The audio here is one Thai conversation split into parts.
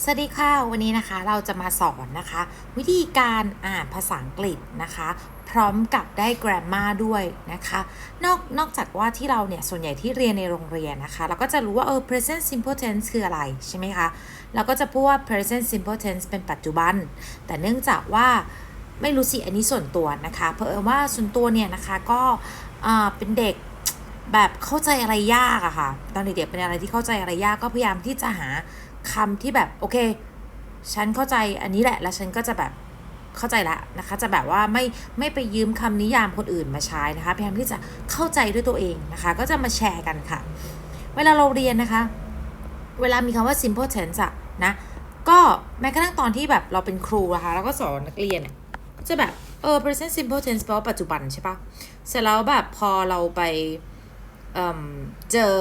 สวัสดีค่ะ วันนี้นะคะเราจะมาสอนนะคะ วิธีการอ่านภาษาอังกฤษนะคะ พร้อมกับได้ grammar ด้วยนะคะ นอกนอกจากว่าที่เราเนี่ย ส่วนใหญ่ที่เรียนในโรงเรียนนะคะ เราก็จะรู้ว่าเออ present simple tense คืออะไรใช่ไหมคะเราก็จะพูดว่า present simple tense เป็นปัจจุบัน แต่เนื่องจากว่าไม่รู้สิ อันนี้ส่วนตัวนะคะ เพราะเอิญว่าส่วนตัวเนี่ยนะคะก็เป็นเด็กแบบเข้าใจอะไรยากอะค่ะ ตอนเด็กๆเป็นอะไรที่เข้าใจอะไรยากก็พยายามที่จะหา คำที่แบบโอเค ฉันเข้าใจอันนี้แหละ แล้วฉันก็จะแบบเข้าใจละนะคะ จะแบบว่าไม่ไม่ไปยืมคำนิยามคนอื่นมาใช้นะคะพยายามที่จะเข้าใจด้วยตัวเองนะคะ ก็จะมาแชร์กันค่ะ เวลาเราเรียนนะคะ เวลามีคำว่า simple tense ะนะก็แม้กระทั่งตอนที่แบบเราเป็นครูนะคะเราก็สอนนักเรียนก็จะแบบเออ present simple tense แปลว่าปัจจุบันใช่ปะเสร็จแล้วแบบพอเราไปเเจอ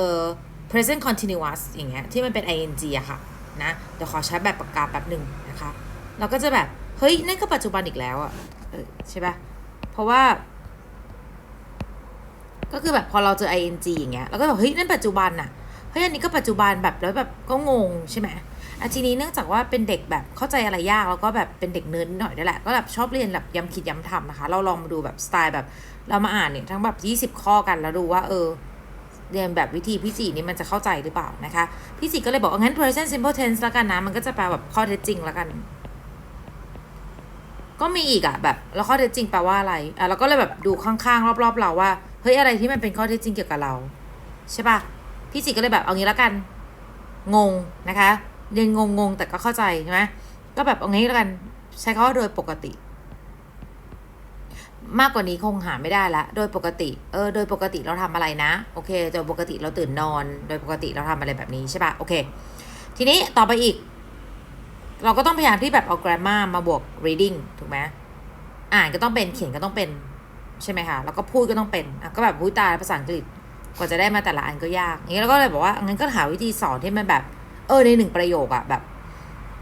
present continuous อย่างเงี้ยที่มันเป็น ing อะค่ะ นะเดี๋ยวขอใช้แบบปากกาแป๊บหนึ่งนะคะ เราก็จะแบบ เฮ้ยนั่นก็ปัจจุบันอีกแล้วอะเออใช่ปะเพราะว่า ก็คือแบบพอเราเจอ ing อย่างเงี้ยเราก็แบบเฮ้ยนั่นปัจจุบันอะเฮ้ยอันนี้ก็ปัจจุบันแบบแล้วแบบก็งงใช่ไหมอะทีนี้เนื่องจากว่าเป็นเด็กแบบเข้าใจอะไรยากแล้วก็แบบเป็นเด็กเนิร์ดหน่อยด้วยแหละ ก็แบบชอบเรียนแบบย้ำคิดย้ำทำนะคะ เราลองมาดูแบบสไตล์แบบเรามาอ่านเนี่ยทั้งแบบ 20 ข้อกันแล้วดูว่าเออ เรียนแบบวิธีพี่จีนี่มันจะเข้าใจหรือเปล่านะคะพี่จีก็เลยบอกว่างั้น present simple tense แล้วกันนะ มันก็จะแปลแบบข้อเท็จจริงแล้วกัน ก็มีอีกอะแบบแล้วข้อเท็จจริงแปลว่าอะไรอะเราก็เลยแบบดูข้างๆรอบๆ เราว่าเฮ้ยอะไรที่มันเป็นข้อเท็จจริงเกี่ยวกับเราใช่ปะพี่จีก็เลยแบบเอางี้แล้วกัน งงนะคะ เรียนงงๆแต่ก็เข้าใจใช่ไหมก็แบบเอางี้แล้วกัน ใช้คำว่าโดยปกติ มากกว่านี้คงหาไม่ได้ละ โดยปกติ เออ โดยปกติเราทำอะไรนะ โอเค โดยปกติเราตื่นนอน โดยปกติเราทำอะไรแบบนี้ใช่ปะโอเค ทีนี้ต่อไปอีก เราก็ต้องพยายามที่แบบเอา grammar มาบวก reading ถูกไหมอ่านก็ต้องเป็น เขียนก็ต้องเป็น ใช่ไหมคะ แล้วก็พูดก็ต้องเป็นอะก็แบบพูดตายภาษาอังกฤษ กว่าจะได้มาแต่ละอันก็ยากอย่างนี้เราก็เลยบอกว่า งั้นก็หาวิธีสอนที่มันแบบ เออ ในหนึ่งประโยคอะแบบ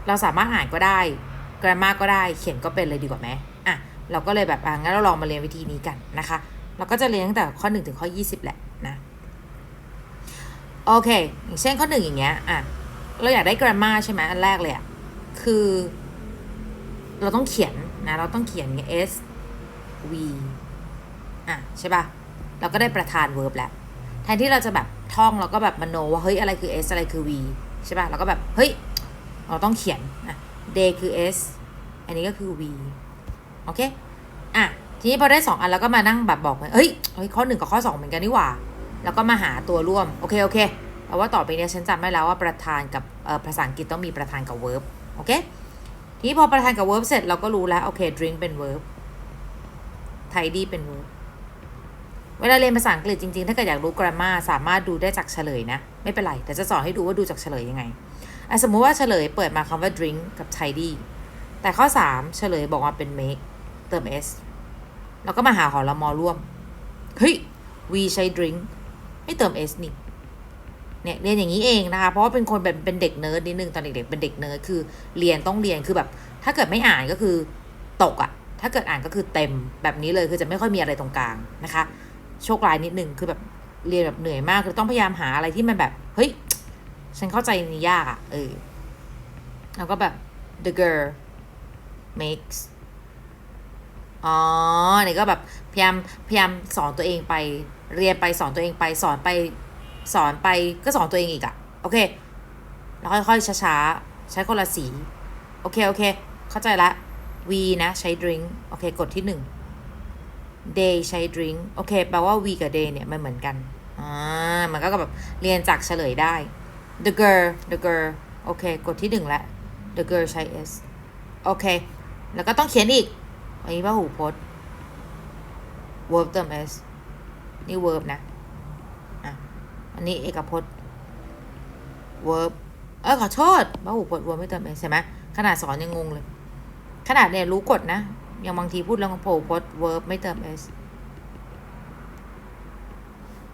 เราสามารถอ่านก็ได้ grammar ก็ได้ เขียนก็เป็นเลยดีกว่าไหม เราก็เลยแบบอะงั้นเราลองมาเรียนวิธีนี้กันนะคะ เราก็จะเรียนตั้งแต่ข้อ 1 ถึงข้อ 20 แหละนะโอเค อย่างเช่นข้อหนึ่งอย่างเงี้ยอะเราอยากได้ grammar ใช่ไหมอันแรกเลยอะคือ เราต้องเขียนนะเราต้องเขียนไง s v อะใช่ป่ะเราก็ได้ประธาน verb แล้วแทนที่เราจะแบบท่องเราก็แบบมโนว่าเฮ้ยอะไรคือ s อะไรคือ v ใช่ป่ะเราก็แบบเฮ้ยเราต้องเขียนอะ day คือ s อันนี้ก็คือ v โอเคอะทีนี้พอได้ 2 อันแล้วก็มานั่งแบบบอกว่าเฮ้ยเฮ้ยข้อ 1 กับข้อ 2 เหมือนกันนี่หว่า แล้วก็มาหาตัวร่วม โอเคโอเคเพราะว่าต่อไปเนี้ยฉันจำได้แล้วว่าประธานกับภาษาอังกฤษต้องมีประธานกับ verb โอเคทีนี้พอประธานกับ verb เสร็จเราก็รู้แล้วโอเค drink เป็น verb tidy เป็น verb เวลาเรียนภาษาอังกฤษจริงๆ ถ้าเกิดอยากรู้ grammar สามารถดูได้จากเฉลยนะ ไม่เป็นไร แต่จะสอนให้ดูว่าดูจากเฉลยยังไงอะสมมุติว่าเฉลยเปิดมาคำว่า drink กับ tidy แต่ข้อ 3 เฉลยบอกว่าเป็น make เติม s แล้วก็มาหาหอละมอร่วม เฮ้ย v ใช้ drink ไม่เติม s นี่เนี่ยเรียนอย่างนี้เองนะคะ เพราะว่าเป็นคนแบบเป็นเด็กเนิร์ดนิดนึงตอนเด็กๆเป็นเด็กเนิร์ดคือเรียนต้องเรียนคือแบบ ถ้าเกิดไม่อ่านก็คือตกอะถ้าเกิดอ่านก็คือเต็มแบบนี้เลยคือจะไม่ค่อยมีอะไรตรงกลางนะคะ โชคร้ายนิดนึงคือแบบเรียนแบบเหนื่อยมากคือต้องพยายามหาอะไรที่มันแบบ เฮ้ย ฉันเข้าใจนี่ยากอะเออแล้วก็แบบ the girl makes อ๋อเนี่ยก็แบบพยายามพยายามสอนตัวเองไป เรียนไปสอนตัวเองไปสอนไปสอนไปก็สอนตัวเองอีกอะโอเค แล้วค่อยๆช้าๆ ใช้คนละสี โอเค โอเค เข้าใจละ V นะใช้ drink โอเค กดที่หนึ่ง day ใช้ drink โอเค แปลว่า V กับ day เนี่ย มันเหมือนกัน อ่า มันก็แบบเรียนจากเฉลยได้ the girl the girl โอเค กดที่หนึ่งละ the girl ใช้ s โอเค แล้วก็ต้องเขียนอีก อันนี้ว่าหูพจน์ verb เติม s นี่ verb นะ อะ อันนี้เอกพจน์ verb เออขอโทษว่าหูพจน์ verb ไม่เติม s ใช่ไหมขนาดสอนยังงงเลย ขนาดเนี่ยรู้กฎนะ ยังบางทีพูดแล้วก็โผล่พจน์ verb ไม่เติม s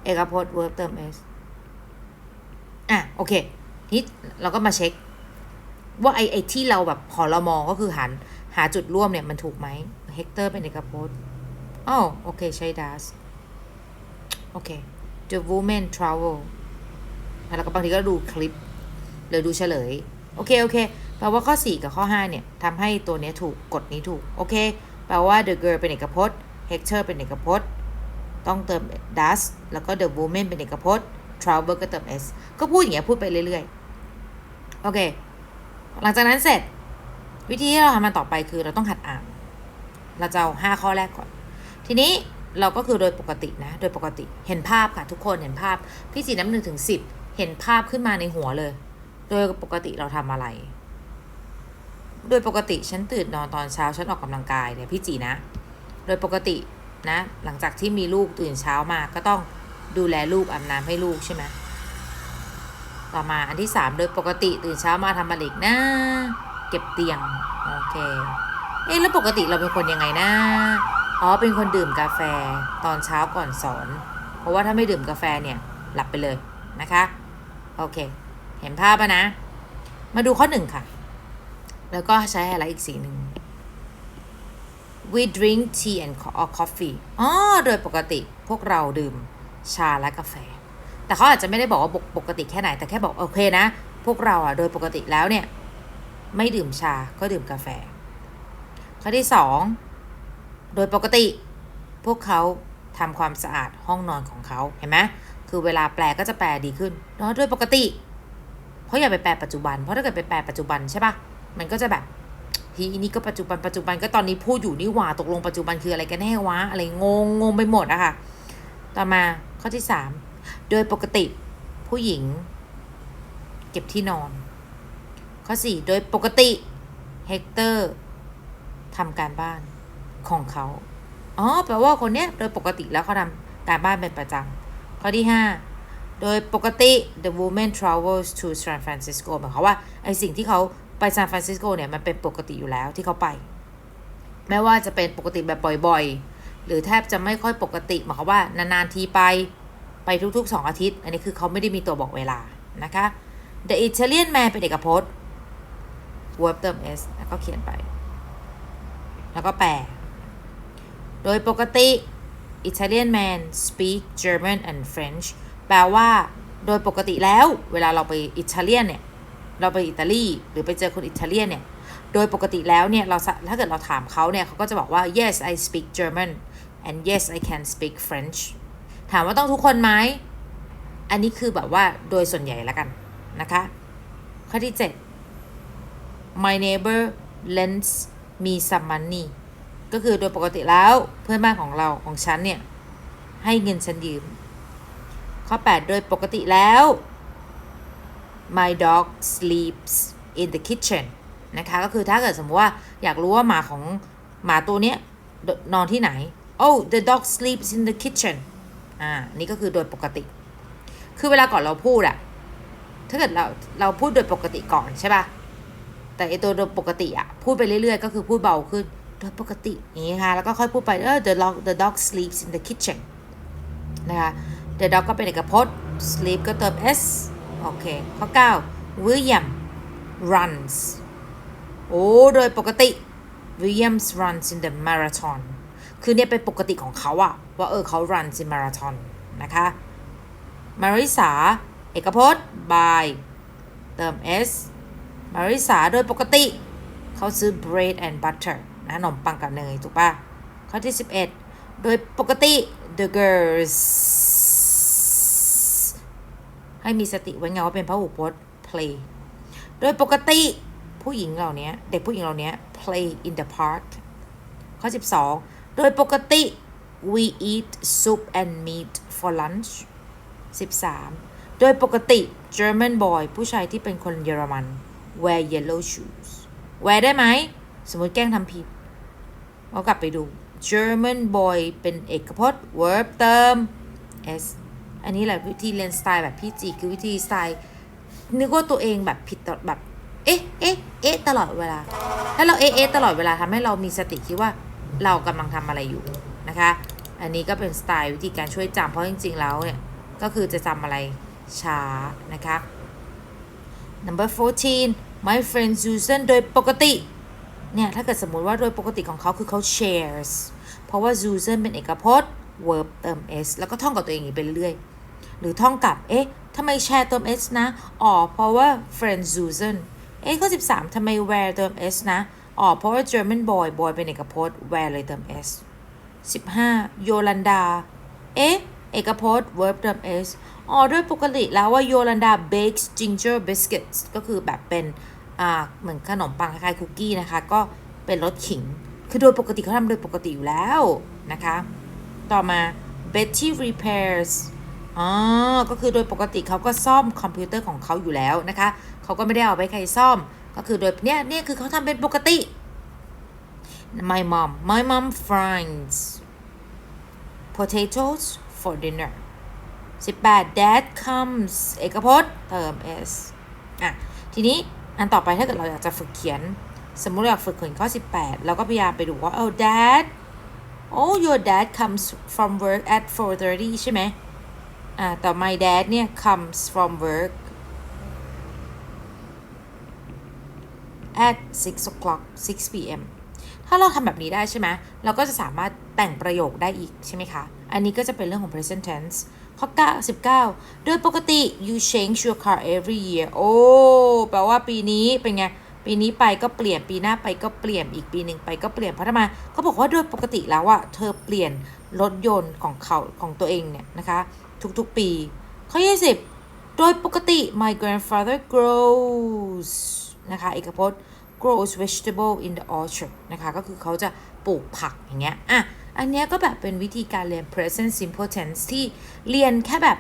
เอกพจน์ verb เติม s อะ โอเคนี่เราก็มาเช็ค ว่าไอ้ไอ้ที่เราแบบพอเรามองก็คือหันหาจุดร่วมเนี่ยมันถูกไหม เฮกเตอร์เป็นเอกพจน์อ๋อโอเค ใช้ does โอเค the woman travel แล้วก็บางทีก็ดูคลิป หรือดูเฉลย โอเค โอเค แปลว่าข้อ 4 กับข้อ 5 เนี่ยทำให้ตัวเนี้ยถูกกฎนี้ถูก โอเค แปลว่า the girl เป็นเอกพจน์ Hector เป็นเอกพจน์ ต้องเติม does แล้วก็ the woman เป็นเอกพจน์ travel ก็เติม s ก็พูดอย่างเงี้ยพูดไปเรื่อยๆ โอเค หลังจากนั้นเสร็จ วิธีที่เราทำมันต่อไปคือเราต้องหัดอ่าน เราจะเอาห้าข้อแรกก่อน ทีนี้เราก็คือโดยปกตินะ โดยปกติ เห็นภาพค่ะทุกคนเห็นภาพ พี่สีน้ำหนึ่งถึงสิบเห็นภาพขึ้นมาในหัวเลย โดยปกติเราทำอะไร โดยปกติฉันตื่นนอนตอนเช้าฉันออกกำลังกายเนี่ยพี่จีนะ โดยปกตินะ หลังจากที่มีลูกตื่นเช้ามาก็ต้องดูแลลูกอาบน้ำให้ลูกใช่ไหมต่อมาอันที่สามโดยปกติตื่นเช้ามาทำอะไรอีกนะ เก็บเตียง โอเค เอ๊ะแล้วปกติเราเป็นคนยังไงนะอ๋อเป็นคนดื่มกาแฟตอนเช้าก่อนสอน เพราะว่าถ้าไม่ดื่มกาแฟเนี่ยหลับไปเลยนะคะ โอเค เห็นภาพปะนะ มาดูข้อหนึ่งค่ะ แล้วก็ใช้อะไรอีกสีหนึ่ง we drink tea and co- or coffee อ๋อโดยปกติพวกเราดื่มชาและกาแฟ แต่เขาอาจจะไม่ได้บอกว่าปกปกติแค่ไหน แต่แค่บอกโอเคนะ พวกเราอะโดยปกติแล้วเนี่ย ไม่ดื่มชาก็ดื่มกาแฟ ข้อที่สองโดยปกติ พวกเขาทำความสะอาดห้องนอนของเขาเห็นไหมคือเวลาแปลก็จะแปลดีขึ้นเนาะโดยปกติ เพราะอย่าไปแปลปัจจุบัน เพราะถ้าเกิดไปแปลปัจจุบันใช่ปะมันก็จะแบบฮีนี่ก็ปัจจุบันปัจจุบันก็ตอนนี้พูดอยู่นี่หว่าตกลงปัจจุบันคืออะไรกันแน่วะอะไรงงงงไปหมดอะค่ะ ต่อมาข้อที่สามโดยปกติผู้หญิง เก็บที่นอน ข้อสี่โดยปกติเฮกเตอร์ ทำการบ้านของเขาอ๋อแปลว่าคนเนี้ยโดยปกติแล้วเขาทำการบ้านเป็นประจำข้อที่ห้าโดยปกติ the woman travels to San Francisco หมายความว่าไอสิ่งที่เขาไปซานฟรานซิสโกเนี่ยมันเป็นปกติอยู่แล้วที่เขาไป แม้ว่าจะเป็นปกติแบบบ่อยๆ หรือแทบจะไม่ค่อยปกติหมายความว่านานๆทีไปไปทุกๆ 2 อาทิตย์ อันนี้คือเขาไม่ได้มีตัวบอกเวลานะคะ the Italian man เป็นเอกพจน์ verb เติม s แล้วก็เขียนไป แล้วก็แปล โดยปกติ Italian man speak German and French แปลว่า โดยปกติแล้ว เวลาเราไปอิตาเลียนเนี่ย เราไปอิตาลีหรือไปเจอคนอิตาเลียนเนี่ย โดยปกติแล้วเนี่ย เราถ้าเกิดเราถามเขาเนี่ย เขาก็จะบอกว่า yes I speak German and yes I can speak French ถามว่าต้องทุกคนไหม อันนี้คือแบบว่าโดยส่วนใหญ่แล้วกันนะคะ ข้อที่ 7 my neighbor lends me some money ก็คือโดยปกติแล้วเพื่อนบ้านของเราของฉันเนี่ย ให้เงินฉันยืม ข้อ 8 โดยปกติแล้ว my dog sleeps in the kitchen นะคะ ก็คือถ้าเกิดสมมติว่าอยากรู้ว่าหมาของหมาตัวเนี้ยนอนที่ไหน oh the dog sleeps in the kitchen อ่า นี่ก็คือโดยปกติ คือเวลาก่อนเราพูดอะถ้าเกิดเราเราพูดโดยปกติก่อนใช่ป่ะ แต่ไอตัวโดยปกติอะพูดไปเรื่อยๆ ก็คือพูดเบาขึ้นโดยปกติอย่างนี้ค่ะ แล้วก็ค่อยพูดไปเออ the dog the dog sleeps in the kitchen นะคะ the dog ก็เป็นเอกพจน์ sleep ก็เติม s โอเค ข้อ 9 William runs โอ้ โดยปกติ Williams runs in the marathon คือเนี่ยเป็นปกติของเขาอะว่าเออเขา run in marathon นะคะมาริสาเอกพจน์ by เติม s มาริสาโดยปกติ เขาซื้อ bread and butter นะขนมปังกับเนย ถูกปะข้อที่ 11 โดยปกติ the girls ให้มีสติไว้ไงว่าเป็นพหูพจน์ play โดยปกติผู้หญิงเหล่านี้เด็กผู้หญิงเหล่านี้ play in the park ข้อ 12 โดยปกติ we eat soup and meat for lunch 13 โดยปกติ German boy ผู้ชายที่เป็นคนเยอรมัน wear yellow shoes wear ได้ไหม สมมติแกล้งทำผิดเรากลับไปดู German boy เป็นเอกพจน์ verb เติม s อันนี้แหละวิธีเรียนสไตล์แบบพี่จีคือวิธีสไตล์นึกว่าตัวเองแบบผิดตลอดแบบ เอ๊ะเอ๊ะเอ๊ะตลอดเวลา ถ้าเราเอ๊ะเอ๊ะตลอดเวลาทำให้เรามีสติคิดว่าเรากำลังทำอะไรอยู่นะคะ อันนี้ก็เป็นสไตล์วิธีการช่วยจำเพราะจริง ๆ แล้วเนี่ยก็คือจะจำอะไรช้านะคะ number 14 my friend Susan โดยปกติ เนี่ย ถ้าเกิดสมมุติว่าโดยปกติของเขาคือเขา shares เพราะว่า Susan เป็นเอกพจน์ verb เติม s แล้วก็ท่องกับตัวเองอย่างนี้ไปเรื่อยหรือท่องกับ เอ๊ะทำไมแชร์เติม s นะ อ๋อ เพราะว่า friend Susan เอ๊ะข้อ13ทำไม where เติม s นะ อ๋อ เพราะว่า German boy boy เป็นเอกพจน์ where เลยเติม s 15 โยลันดา เอ๊ะ เอกพจน์ verb เติม s อ๋อด้วยปกติแล้วว่าโยลันดา bakes ginger biscuits ก็คือแบบเป็นอ่าเหมือนขนมปังคล้ายๆคุกกี้นะคะ ก็เป็นรสขิง คือโดยปกติเขาทำโดยปกติอยู่แล้วนะคะ ต่อมา Betty repairs อ๋อ ก็คือโดยปกติเขาก็ซ่อมคอมพิวเตอร์ของเขาอยู่แล้วนะคะ เขาก็ไม่ได้เอาไปใครซ่อม ก็คือโดยเนี่ยเนี่ยคือเขาทำเป็นปกติ My mom my mom fries potatoes for dinner 18 dad comes เอกพจน์เติม s อะ ทีนี้อันต่อไปถ้าเกิดเราอยากจะฝึกเขียน สมมุติเราอยากฝึกเขียนข้อ 18 เราก็พยายามไปดูว่า oh dad oh your dad comes from work at 4:30 ใช่ไหมอ่าแต่ my dad เนี่ย comes from work at 6 o'clock 6 p.m. ถ้าเราทำแบบนี้ได้ใช่ไหม เราก็จะสามารถแต่งประโยคได้อีกใช่ไหมคะ อันนี้ก็จะเป็นเรื่องของ present tense ข้อ9 19โดยปกติ you change your car every year โอ้ แปลว่าปีนี้เป็นไง ปีนี้ไปก็เปลี่ยน ปีหน้าไปก็เปลี่ยน อีกปีหนึ่งไปก็เปลี่ยน เพราะทำไมเขาบอกว่าโดยปกติแล้วอะเธอเปลี่ยนรถยนต์ของเขาของตัวเองเนี่ยนะคะ ทุกๆปี ข้อ 20 โดยปกติ my grandfather grows นะคะเอกพจน์ grows vegetable in the orchard นะคะ ก็คือเขาจะปลูกผักอย่างเงี้ย อะ อันนี้ก็แบบเป็นวิธีการเรียน present simple tense ที่เรียนแค่แบบ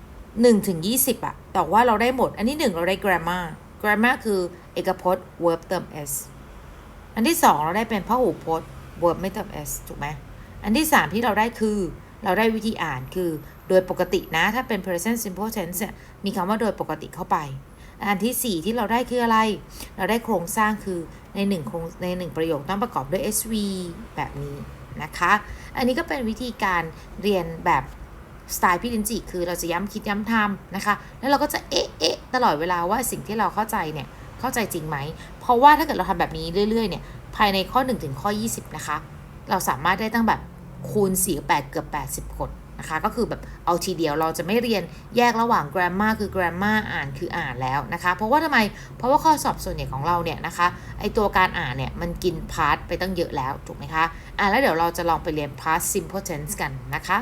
1ถึง20อะแต่ว่าเราได้หมด อันที่1เราได้ grammar grammar คือเอกพจน์ verb เติม s อันที่ 2 เราได้เป็นพหูพจน์ verb ไม่เติม s ถูกไหมอันที่ 3 ที่เราได้คือเราได้วิธีอ่านคือโดยปกตินะ ถ้าเป็น present simple tense เนี่ยมีคำว่าโดยปกติเข้าไป อันที่ 4 ที่เราได้คืออะไร เราได้โครงสร้างคือใน1โครงใน1ประโยคต้องประกอบด้วย SV แบบนี้ นะคะ อันนี้ก็เป็นวิธีการเรียนแบบสไตล์พี่ลินจิคือเราจะย้ำคิดย้ำทำนะคะ แล้วเราก็จะเอ๊ะเอ๊ะตลอดเวลาว่าสิ่งที่เราเข้าใจเนี่ยเข้าใจจริงไหม เพราะว่าถ้าเกิดเราทำแบบนี้เรื่อยๆเนี่ยภายในข้อ 1 ถึงข้อ 20 นะคะ เราสามารถได้ตั้งแบบคูณ4 8 เกือบ 80คน นะคะ ก็คือแบบเอาทีเดียวเราจะไม่เรียนแยกระหว่าง grammar คือ grammar อ่านคืออ่านแล้วนะคะ เพราะว่าทำไม เพราะว่าข้อสอบส่วนใหญ่ของเราเนี่ยนะคะ ไอตัวการอ่านเนี่ยมันกินพาร์ทไปตั้งเยอะแล้ว ถูกไหมคะ อ่าแล้วเดี๋ยวเราจะลองไปเรียน past simple tense กันนะคะ